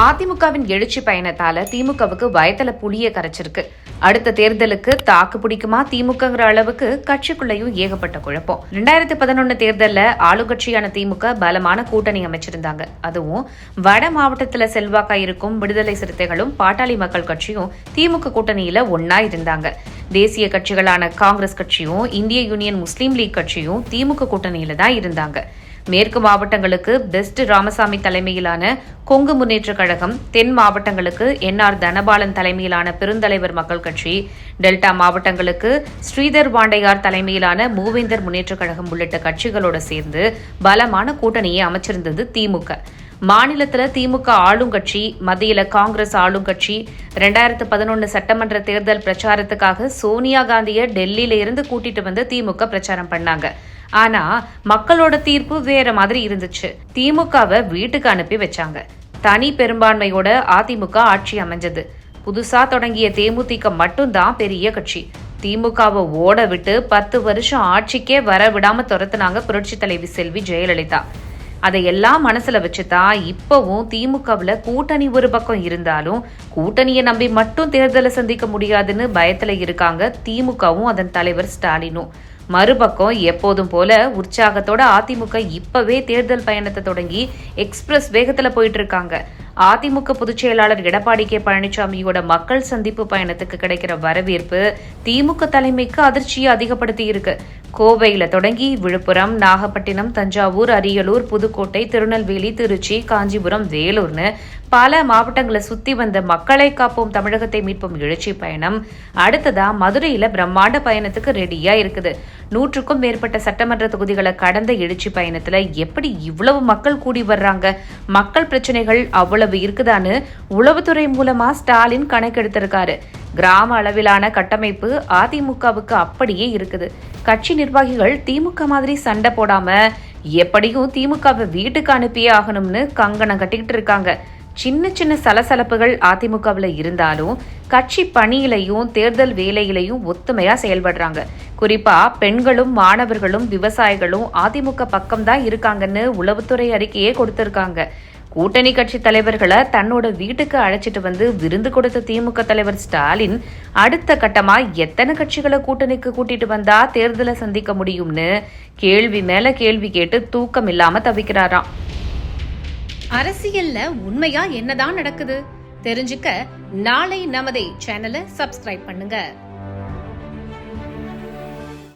அதிமுகவின் எழுச்சி பயணத்தால திமுகவுக்கு வயத்துல புளிய கரைச்சிருக்கு. அடுத்த தேர்தலுக்கு தாக்கு பிடிக்குமா திமுகங்கிற அளவுக்கு கட்சிக்குள்ளேயும் ஏகப்பட்ட குழப்பம். ரெண்டாயிரத்தி பதினொன்னு தேர்தலில் ஆளுங்கட்சியான திமுக பலமான கூட்டணி அமைச்சிருந்தாங்க. அதுவும் வட மாவட்டத்தில் செல்வாக்கா இருக்கும் விடுதலை சிறுத்தைகளும் பாட்டாளி மக்கள் கட்சியும் திமுக கூட்டணியில ஒன்னா இருந்தாங்க. தேசிய கட்சிகளான காங்கிரஸ் கட்சியும் இந்திய யூனியன் முஸ்லீம் லீக் கட்சியும் திமுக கூட்டணியில தான் இருந்தாங்க. மேற்கு மாவட்டங்களுக்கு பெஸ்ட் ராமசாமி தலைமையிலான கொங்கு முன்னேற்றக் கழகம் தென் மாவட்டங்களுக்கு என்ஆர் தனபாலன் தலைமையிலான பெருந்தலைவர் மக்கள் கட்சி டெல்டா மாவட்டங்களுக்கு ஸ்ரீதர் பாண்டையார் தலைமையிலான மூவேந்தர் முன்னேற்றக் கழகம் உள்ளிட்ட கட்சிகளோட சேர்ந்து பலமான கூட்டணியை அமைச்சிருந்தது திமுக. மாநிலத்தில் திமுக ஆளுங்கட்சி மத்தியில் காங்கிரஸ் ஆளுங்கட்சி ரெண்டாயிரத்து பதினொன்று சட்டமன்ற தேர்தல் பிரச்சாரத்துக்காக சோனியா காந்தியை டெல்லியில இருந்து கூட்டிட்டு வந்து திமுக பிரச்சாரம் பண்ணாங்க. ஆனா மக்களோட தீர்ப்பு வேற மாதிரி இருந்துச்சு. திமுகவை வீட்டுக்கு அனுப்பி வச்சாங்க. தனி பெரும்பான்மையோட அதிமுக ஆட்சி அமைஞ்சது. புதுசா தொடங்கிய தேமுதிக மட்டும்தான் பெரிய கட்சி. திமுகவை ஓட விட்டு பத்து வருஷம் ஆட்சிக்கே வர விடாம துரத்துனாங்க புரட்சி தலைவி செல்வி ஜெயலலிதா. அதை எல்லாம் மனசுல வச்சுதான் இப்பவும் திமுகவுல கூட்டணி ஒரு பக்கம் இருந்தாலும் கூட்டணியை நம்பி மட்டும் தேர்தலை சந்திக்க முடியாதுன்னு பயத்துல இருக்காங்க திமுகவும் அதன் தலைவர் ஸ்டாலினும். மறுபக்கம் எப்போதும் போல உற்சாகத்தோட அதிமுக இப்பவே தேர்தல் பயணத்தை தொடங்கி எக்ஸ்பிரஸ் வேகத்துல போயிட்டு இருக்காங்க. அதிமுக பொதுச் செயலாளர் எடப்பாடி கே பழனிசாமியோட மக்கள் சந்திப்பு பயணத்துக்கு கிடைக்கிற வரவேற்பு திமுக தலைமைக்கு அதிர்ச்சியை அதிகப்படுத்தி இருக்கு. கோவையில தொடங்கி விழுப்புரம் நாகப்பட்டினம் தஞ்சாவூர் அரியலூர் புதுக்கோட்டை திருநெல்வேலி திருச்சி காஞ்சிபுரம் வேலூர்னு பல மாவட்டங்களை சுத்தி வந்த மக்களை காப்போம் தமிழகத்தை மீட்போம் எழுச்சி பயணம். அடுத்ததா மதுரையில பிரம்மாண்ட பயணத்துக்கு ரெடியா இருக்குது. நூற்றுக்கும் மேற்பட்ட சட்டமன்ற தொகுதிகளை கடந்த எழுச்சி பயணத்துல எப்படி இவ்வளவு மக்கள் கூடி வர்றாங்க? மக்கள் பிரச்சனைகள் அவ்வளவு இருக்குதான்னு உளவுத்துறை மூலமா ஸ்டாலின் கணக்கெடுத்திருக்காரு. கிராம அளவிலான கட்டமைப்பு அதிமுகவுக்கு அப்படியே இருக்குது. கட்சி நிர்வாகிகள் திமுக மாதிரி சண்டை போடாம எப்படியும் திமுகவை வீட்டுக்கு அனுப்பியே ஆகணும்னு கங்கணம் கட்டிக்கிட்டு இருக்காங்க. சின்ன சின்ன சலசலப்புகள் அதிமுகவில் இருந்தாலும் கட்சி பணியிலையும் தேர்தல் வேலையிலையும் ஒத்துமையா செயல்படுறாங்க. குறிப்பா பெண்களும் மாணவர்களும் விவசாயிகளும் அதிமுக பக்கம்தான் இருக்காங்கன்னு உளவுத்துறை அறிக்கையே கொடுத்திருக்காங்க. கூட்டணி கட்சி தலைவர்களை தன்னோட வீட்டுக்கு அழைச்சிட்டு வந்து விருந்து கொடுத்த திமுக தலைவர் ஸ்டாலின் அடுத்த கட்டமா எத்தனை கட்சிகளை கூட்டணிக்கு கூட்டிட்டு வந்தா தேர்தலை சந்திக்க முடியும்னு கேள்வி மேல கேள்வி கேட்டு தூக்கம் இல்லாம தவிக்கிறாராம். அரசியல்ல உண்மையா என்னதான் நடக்குது? தெரிஞ்சுக்க நாளை நமதே சேனலை சப்ஸ்கிரைப் பண்ணுங்க.